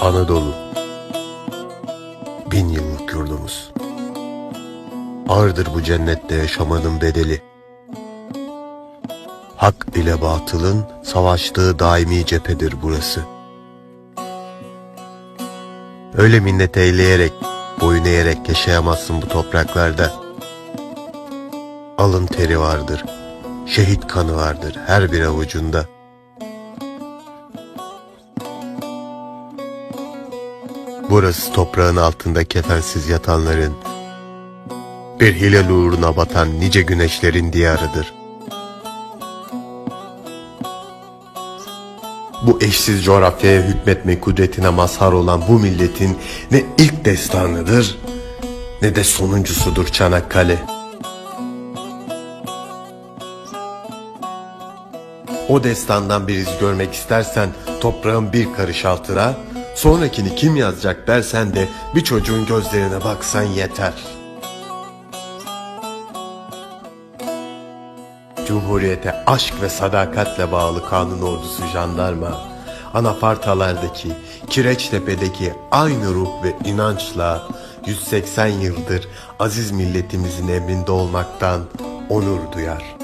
Anadolu. Bin yıllık yurdumuz. Ağırdır bu cennette yaşamanın bedeli. Hak ile batılın savaştığı daimi cephedir burası. Öyle minnet eyleyerek, boyun eğerek yaşayamazsın bu topraklarda. Alın teri vardır, şehit kanı vardır her bir avucunda Burası toprağın altında kefensiz yatanların, bir hilal uğruna batan nice güneşlerin diyarıdır. Bu eşsiz coğrafyaya hükmetme kudretine mazhar olan bu milletin ne ilk destanıdır ne de sonuncusudur Çanakkale. O destandan bir iz görmek istersen toprağın bir karış altına, sonrakini kim yazacak dersen de bir çocuğun gözlerine baksan yeter. Cumhuriyete aşk ve sadakatle bağlı kanun ordusu jandarma, anafartalardaki, Kireçtepe'deki aynı ruh ve inançla 180 yıldır aziz milletimizin emrinde olmaktan onur duyar.